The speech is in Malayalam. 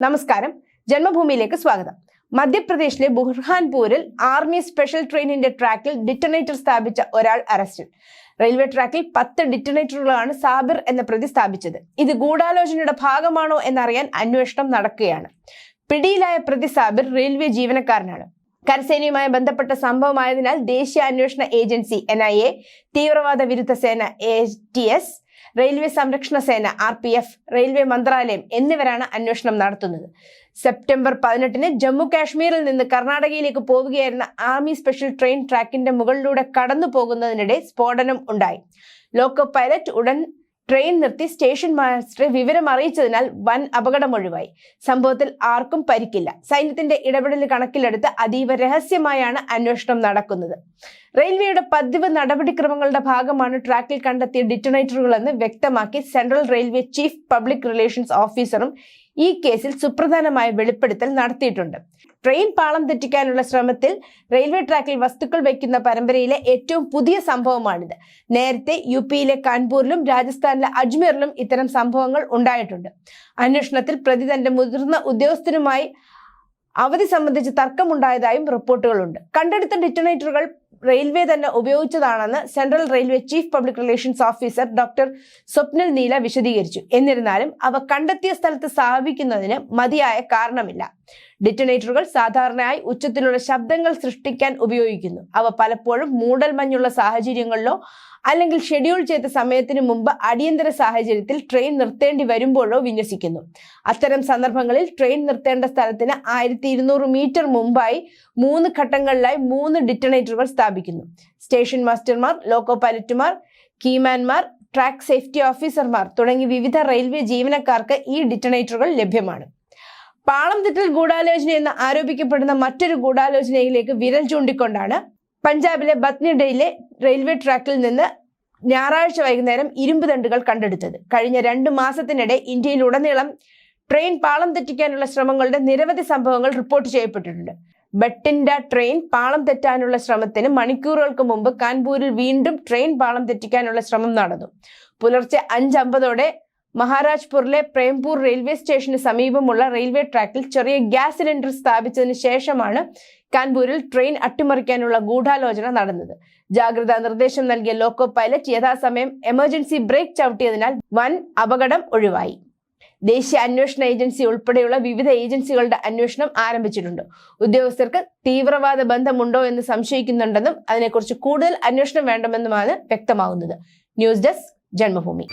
നമസ്കാരം. ജന്മഭൂമിയിലേക്ക് സ്വാഗതം. മധ്യപ്രദേശിലെ ബുർഹാൻപൂരിൽ ആർമി സ്പെഷ്യൽ ട്രെയിനിന്റെ ട്രാക്കിൽ ഡിറ്റനേറ്റർ സ്ഥാപിച്ച ഒരാൾ അറസ്റ്റിൽ. റെയിൽവേ ട്രാക്കിൽ പത്ത് ഡിറ്റനേറ്ററുകളാണ് സാബിർ എന്ന പ്രതി സ്ഥാപിച്ചത്. ഇത് ഗൂഢാലോചനയുടെ ഭാഗമാണോ എന്നറിയാൻ അന്വേഷണം നടക്കുകയാണ്. പിടിയിലായ പ്രതി സാബിർ റെയിൽവേ ജീവനക്കാരനാണ്. കരസേനയുമായി ബന്ധപ്പെട്ട സംഭവമായതിനാൽ ദേശീയ അന്വേഷണ ഏജൻസി എൻ തീവ്രവാദ വിരുദ്ധ സേന എ റെയിൽവേ സംരക്ഷണ സേന ആർ പി എഫ് റെയിൽവേ മന്ത്രാലയം എന്നിവരാണ് അന്വേഷണം നടത്തുന്നത്. സെപ്റ്റംബർ പതിനെട്ടിന് ജമ്മു കാശ്മീരിൽ നിന്ന് കർണാടകയിലേക്ക് പോവുകയായിരുന്ന ആർമി സ്പെഷ്യൽ ട്രെയിൻ ട്രാക്കിന്റെ മുകളിലൂടെ കടന്നു പോകുന്നതിനിടെ സ്ഫോടനം ഉണ്ടായി. ലോക്കോ പൈലറ്റ് ഉടൻ ട്രെയിൻ നിർത്തി സ്റ്റേഷൻ മാസ്റ്റർ വിവരം അറിയിച്ചതിനാൽ വൻ അപകടം ഒഴിവായി. സംഭവത്തിൽ ആർക്കും പരിക്കില്ല. സൈന്യത്തിന്റെ ഇടപെടൽ കണക്കിലെടുത്ത് അതീവ രഹസ്യമായാണ് അന്വേഷണം നടക്കുന്നത്. റെയിൽവേയുടെ പതിവ് നടപടിക്രമങ്ങളുടെ ഭാഗമാണ് ട്രാക്കിൽ കണ്ടെത്തിയ ഡിറ്റണേറ്ററുകളെന്ന് വ്യക്തമാക്കി central railway chief public relations ഓഫീസറും ഈ കേസിൽ സുപ്രധാനമായ വെളിപ്പെടുത്തൽ നടത്തിയിട്ടുണ്ട്. ട്രെയിൻ പാളം തെറ്റിക്കാനുള്ള ശ്രമത്തിൽ റെയിൽവേ ട്രാക്കിൽ വസ്തുക്കൾ വയ്ക്കുന്ന പരമ്പരയിലെ ഏറ്റവും പുതിയ സംഭവമാണിത്. നേരത്തെ യു പിയിലെ കാൺപൂരിലും രാജസ്ഥാനിലെ അജ്മീറിലും ഇത്തരം സംഭവങ്ങൾ ഉണ്ടായിട്ടുണ്ട്. അന്വേഷണത്തിൽ പ്രതി തന്റെ മുതിർന്ന ഉദ്യോഗസ്ഥനുമായി അവധി സംബന്ധിച്ച് തർക്കമുണ്ടായതായും റിപ്പോർട്ടുകളുണ്ട്. കണ്ടെടുത്ത ഡിറ്റനേറ്ററുകൾ റെയിൽവേ തന്നെ ഉപയോഗിച്ചതാണെന്ന് central railway chief public relations officer doctor Swapnil Neela വിശദീകരിച്ചു. എന്നിരുന്നാലും അവ കണ്ടെത്തിയ സ്ഥലത്ത് സ്ഥാപിക്കുന്നതിന് മതിയായ കാരണമില്ല. ഡിറ്റനേറ്ററുകൾ സാധാരണയായി ഉച്ചത്തിലുള്ള ശബ്ദങ്ങൾ സൃഷ്ടിക്കാൻ ഉപയോഗിക്കുന്നു. അവ പലപ്പോഴും മൂടൽമഞ്ഞുള്ള സാഹചര്യങ്ങളിലോ അല്ലെങ്കിൽ ഷെഡ്യൂൾ ചെയ്ത സമയത്തിന് മുമ്പ് അടിയന്തര സാഹചര്യത്തിൽ ട്രെയിൻ നിർത്തേണ്ടി വരുമ്പോഴോ വിന്യസിക്കുന്നു. അത്തരം സന്ദർഭങ്ങളിൽ ട്രെയിൻ നിർത്തേണ്ട സ്ഥലത്തിന് ആയിരത്തി മീറ്റർ മുമ്പായി മൂന്ന് ഘട്ടങ്ങളിലായി മൂന്ന് ഡിറ്റണേറ്ററുകൾ സ്ഥാപിക്കുന്നു. സ്റ്റേഷൻ മാസ്റ്റർമാർ ലോക്കോ പൈലറ്റുമാർ കീമാൻമാർ ട്രാക്ക് സേഫ്റ്റി ഓഫീസർമാർ തുടങ്ങി വിവിധ റെയിൽവേ ജീവനക്കാർക്ക് ഈ ഡിറ്റണേറ്ററുകൾ ലഭ്യമാണ്. പാളം തെറ്റൽ ഗൂഢാലോചന എന്ന് ആരോപിക്കപ്പെടുന്ന മറ്റൊരു ഗൂഢാലോചനയിലേക്ക് വിരൽ ചൂണ്ടിക്കൊണ്ടാണ് പഞ്ചാബിലെ ബത്നിഡയിലെ റെയിൽവേ ട്രാക്കിൽ നിന്ന് ഞായറാഴ്ച വൈകുന്നേരം ഇരുമ്പ് തണ്ടുകൾ കണ്ടെടുത്തത്. കഴിഞ്ഞ രണ്ട് മാസത്തിനിടെ ഇന്ത്യയിലുടനീളം ട്രെയിൻ പാളം തെറ്റിക്കാനുള്ള ശ്രമങ്ങളുടെ നിരവധി സംഭവങ്ങൾ റിപ്പോർട്ട് ചെയ്യപ്പെട്ടിട്ടുണ്ട്. ബട്ടിൻഡ ട്രെയിൻ പാളം തെറ്റാനുള്ള ശ്രമത്തിന് മണിക്കൂറുകൾക്ക് മുമ്പ് കാൻപൂരിൽ വീണ്ടും ട്രെയിൻ പാളം തെറ്റിക്കാനുള്ള ശ്രമം നടന്നു. പുലർച്ചെ അഞ്ചമ്പതോടെ മഹാരാജ്പൂരിലെ പ്രേംപൂർ റെയിൽവേ സ്റ്റേഷന് സമീപമുള്ള റെയിൽവേ ട്രാക്കിൽ ചെറിയ ഗ്യാസ് സിലിണ്ടർ സ്ഥാപിച്ചതിന് ശേഷമാണ് കാൺപൂരിൽ ട്രെയിൻ അട്ടിമറിക്കാനുള്ള ഗൂഢാലോചന നടന്നത്. ജാഗ്രതാ നിർദ്ദേശം നൽകിയ ലോക്കോ പൈലറ്റ് യഥാസമയം എമർജൻസി ബ്രേക്ക് ചവിട്ടിയതിനാൽ വൻ അപകടം ഒഴിവായി. ദേശീയ അന്വേഷണ ഏജൻസി ഉൾപ്പെടെയുള്ള വിവിധ ഏജൻസികളുടെ അന്വേഷണം ആരംഭിച്ചിട്ടുണ്ട്. ഉദ്യോഗസ്ഥർക്ക് തീവ്രവാദ ബന്ധമുണ്ടോ എന്ന് സംശയിക്കുന്നുണ്ടെന്നും അതിനെക്കുറിച്ച് കൂടുതൽ അന്വേഷണം വേണമെന്നുമാണ് വ്യക്തമാകുന്നത് ന്യൂസ് ഡെസ്ക് ജന്മഭൂമി.